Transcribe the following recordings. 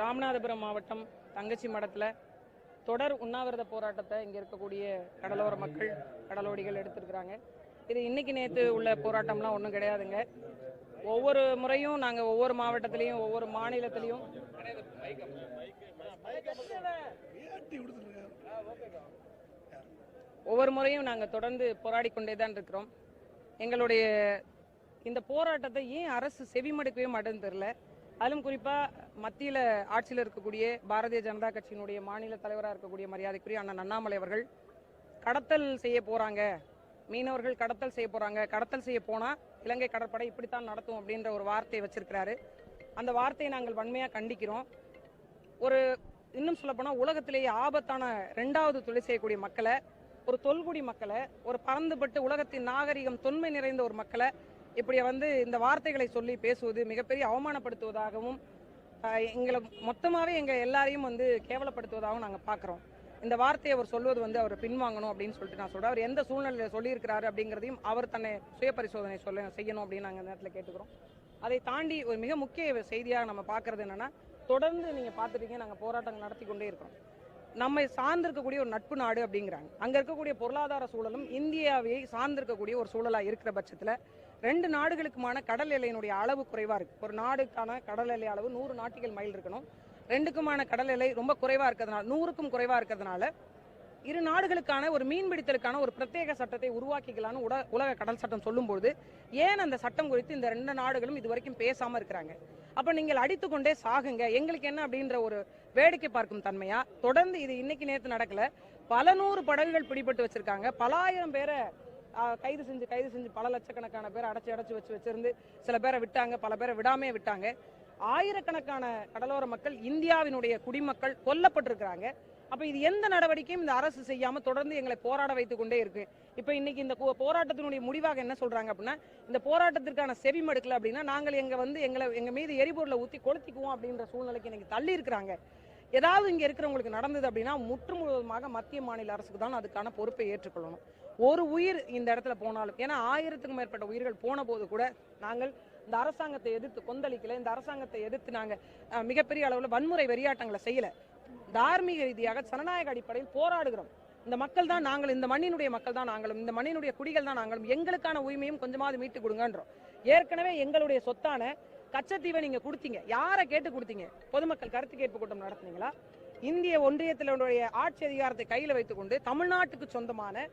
ராமநாதபுரம் மாவட்டம் தங்கச்சி மடத்தில் தொடர் உண்ணாவிரத போராட்டத்தை இங்கே இருக்கக்கூடிய கடலோர மக்கள் கடலோடிகள் எடுத்திருக்கிறாங்க. இது இன்னைக்கு நேற்று உள்ள போராட்டம்லாம் ஒன்றும் கிடையாதுங்க. ஒவ்வொரு முறையும் நாங்கள் ஒவ்வொரு மாவட்டத்திலையும் ஒவ்வொரு மாநிலத்திலையும் ஒவ்வொரு முறையும் நாங்கள் தொடர்ந்து போராடி கொண்டே தான் இருக்கிறோம். எங்களுடைய இந்த போராட்டத்தை ஏன் அரசு செவிமடுக்கவே மாட்டேன்னு தெரியல. அதிலும் குறிப்பாக மத்தியில் ஆட்சியில் இருக்கக்கூடிய பாரதிய ஜனதா கட்சியினுடைய மாநில தலைவராக இருக்கக்கூடிய மரியாதைக்குரிய அண்ணன் அண்ணாமலை அவர்கள் கடத்தல் செய்ய போறாங்க. மீனவர்கள் கடத்தல் செய்ய போறாங்க. கடத்தல் செய்ய போனா இலங்கை கடற்படை இப்படித்தான் நடத்தும் அப்படின்ற ஒரு வார்த்தையை வச்சிருக்கிறாரு. அந்த வார்த்தையை நாங்கள் வன்மையாக கண்டிக்கிறோம். ஒரு இன்னும் சொல்லப்போனால் உலகத்திலேயே ஆபத்தான ரெண்டாவது தொழில் செய்யக்கூடிய மக்களை ஒரு தொல்குடி மக்களை ஒரு பறந்துபட்டு உலகத்தின் நாகரிகம் தொன்மை நிறைந்த ஒரு மக்களை இப்படி வந்து இந்த வார்த்தைகளை சொல்லி பேசுவது மிகப்பெரிய அவமானப்படுத்துவதாகவும் எங்களை மொத்தமாகவே எங்கள் எல்லாரையும் வந்து கேவலப்படுத்துவதாகவும் நாங்கள் பார்க்குறோம் இந்த வார்த்தையை அவர் சொல்வது வந்து அவர் பின்வாங்கணும் அப்படின்னு சொல்லிட்டு நான் சொல்கிறேன் அவர் எந்த சூழ்நிலையில் சொல்லியிருக்கிறாரு அப்படிங்கிறதையும் அவர் தன்னை சுய பரிசோதனை சொல்ல செய்யணும் அப்படின்னு நாங்கள் இந்த நேரத்தில் கேட்டுக்கிறோம். அதை தாண்டி ஒரு மிக முக்கிய செய்தியாக நம்ம பார்க்கறது என்னென்னா தொடர்ந்து நீங்கள் பார்த்துட்டீங்க நாங்கள் போராட்டங்கள் நடத்தி கொண்டே இருக்கிறோம். நம்மை சார்ந்திருக்கக்கூடிய ஒரு நட்பு நாடு அப்படிங்கிறாங்க. அங்கே இருக்கக்கூடிய பொருளாதார சூழலும் இந்தியாவை சார்ந்திருக்கக்கூடிய ஒரு சூழலாக இருக்கிற பட்சத்தில் ரெண்டு நாடுகளுக்குமான கடல் எல்லையினுடைய அளவு குறைவாக இருக்குது ஒரு நாடுக்கான கடல் எல்லை அளவு நூறு நாட்டிகள் மைல் இருக்கணும். ரெண்டுக்குமான கடல் எல்லை ரொம்ப குறைவாக இருக்கிறதுனால நூறுக்கும் குறைவாக இருக்கிறதுனால இரு நாடுகளுக்கான ஒரு மீன்பிடித்தலுக்கான ஒரு பிரத்யேக சட்டத்தை உருவாக்கிக்கலாம்னு உட உலக கடல் சட்டம் சொல்லும்போது ஏன் அந்த சட்டம் குறித்து இந்த ரெண்டு நாடுகளும் இது வரைக்கும் பேசாமல் இருக்கிறாங்க? அப்ப நீங்கள் அடித்து கொண்டே சாகுங்க. எங்களுக்கு என்ன அப்படின்ற ஒரு வேடிக்கை பார்க்கும் தன்மையா? தொடர்ந்து இது இன்னைக்கு நேற்று நடக்கல. பல நூறு படகுகள் பிடிபட்டு வச்சிருக்காங்க. பல ஆயிரம் பேரை கைது செஞ்சு கைது செஞ்சு பல லட்சக்கணக்கான பேரை அடைச்சு அடைச்சு வச்சு வச்சிருந்து சில பேரை விட்டாங்க. பல பேரை விடாமே விட்டாங்க. ஆயிரக்கணக்கான கடலோர மக்கள் இந்தியாவினுடைய குடிமக்கள் கொல்லப்பட்டிருக்கிறாங்க. அப்போ இது எந்த நடவடிக்கையும் இந்த அரசு செய்யாம தொடர்ந்து எங்களை போராட வைத்துக் கொண்டே இருக்கு. இப்போ இன்னைக்கு இந்த போராட்டத்தினுடைய முடிவாக என்ன சொல்றாங்க அப்படின்னா இந்த போராட்டத்திற்கான செவி மடுக்கல அப்படின்னா நாங்கள் எங்க வந்து எங்களை எங்க மீது எரிபொருளை ஊற்றி கொளுத்திக்குவோம் அப்படின்ற சூழ்நிலைக்கு இன்னைக்கு தள்ளி இருக்கிறாங்க. ஏதாவது இங்க இருக்கிறவங்களுக்கு நடந்தது அப்படின்னா முற்று முழுவதுமாக மத்திய மாநில அரசுக்கு தான் அதுக்கான பொறுப்பை ஏற்றுக்கொள்ளணும். ஒரு உயிர் இந்த இடத்துல போனாலும் ஏன்னா ஆயிரத்துக்கும் மேற்பட்ட உயிர்கள் போன போது கூட நாங்கள் இந்த அரசாங்கத்தை எதிர்த்து கொந்தளிக்கல இந்த அரசாங்கத்தை எதிர்த்து நாங்க மிகப்பெரிய அளவுல வன்முறை வெறியாட்டங்களை செய்யல. தார்மீக ரீதியாக ஜனநாயக அடிப்படையில் போராடுகிறோம். இந்த மக்கள் தான் நாங்கள் இந்த மண்ணினுடைய மக்கள் தான் நாங்களும் இந்த மண்ணினுடைய குடிகள் தான் நாங்களும். எங்களுக்கான உரிமையும் கொஞ்சமாவது மீட்டு கொடுங்கன்றோம். ஏற்கனவே எங்களுடைய சொத்தான கச்சத்தீவை நீங்க கொடுத்தீங்க. யாரை கேட்டு கொடுத்தீங்க? பொதுமக்கள் கருத்து கேட்பு கூட்டம் நடத்துனீங்களா? இந்திய ஒன்றியத்தினுடைய ஆட்சி அதிகாரத்தை கையில வைத்துக்கொண்டு தமிழ்நாட்டுக்கு சொந்தமான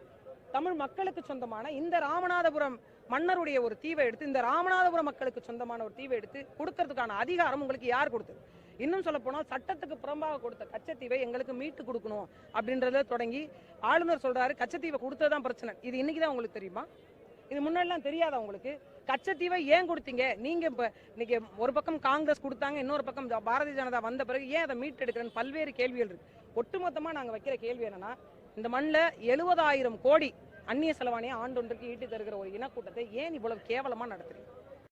தமிழ் மக்களுக்கு சொந்தமான இந்த ராமநாதபுரம் மன்னருடைய ஒரு தீவை எடுத்து இந்த ராமநாதபுரம் மக்களுக்கு சொந்தமான ஒரு தீவை எடுத்து கொடுக்கறதுக்கான அதிகாரம் உங்களுக்கு யார் கொடுத்தது? இன்னும் சொல்ல போனால் சட்டத்துக்கு புறம்பாக கொடுத்த கச்சத்தீவை எங்களுக்கு மீட்டு கொடுக்கணும் அப்படின்றத தொடங்கி ஆளுநர் சொல்றாரு கச்சத்தீவை கொடுத்ததுதான் பிரச்சனை. இது இன்னைக்கு தான் உங்களுக்கு தெரியுமா? இது முன்னாடிலாம் தெரியாதா உங்களுக்கு? கச்சத்தீவை ஏன் கொடுத்தீங்க? நீங்க இப்ப இன்னைக்கு ஒரு பக்கம் காங்கிரஸ் கொடுத்தாங்க இன்னொரு பக்கம் பாரதிய ஜனதா வந்த பிறகு ஏன் அதை மீட்டெடுக்கிறேன்னு பல்வேறு கேள்விகள் இருக்கு. ஒட்டுமொத்தமா நாங்க வைக்கிற கேள்வி என்னன்னா இந்த மண்ணில் எழுபதாயிரம் கோடி அந்நிய செலவானியை ஆண்டொன்றுக்கு ஈட்டி தருகிற ஒரு இனக்கூட்டத்தை ஏன் இவ்வளவு கேவலமா நடத்துறீங்க?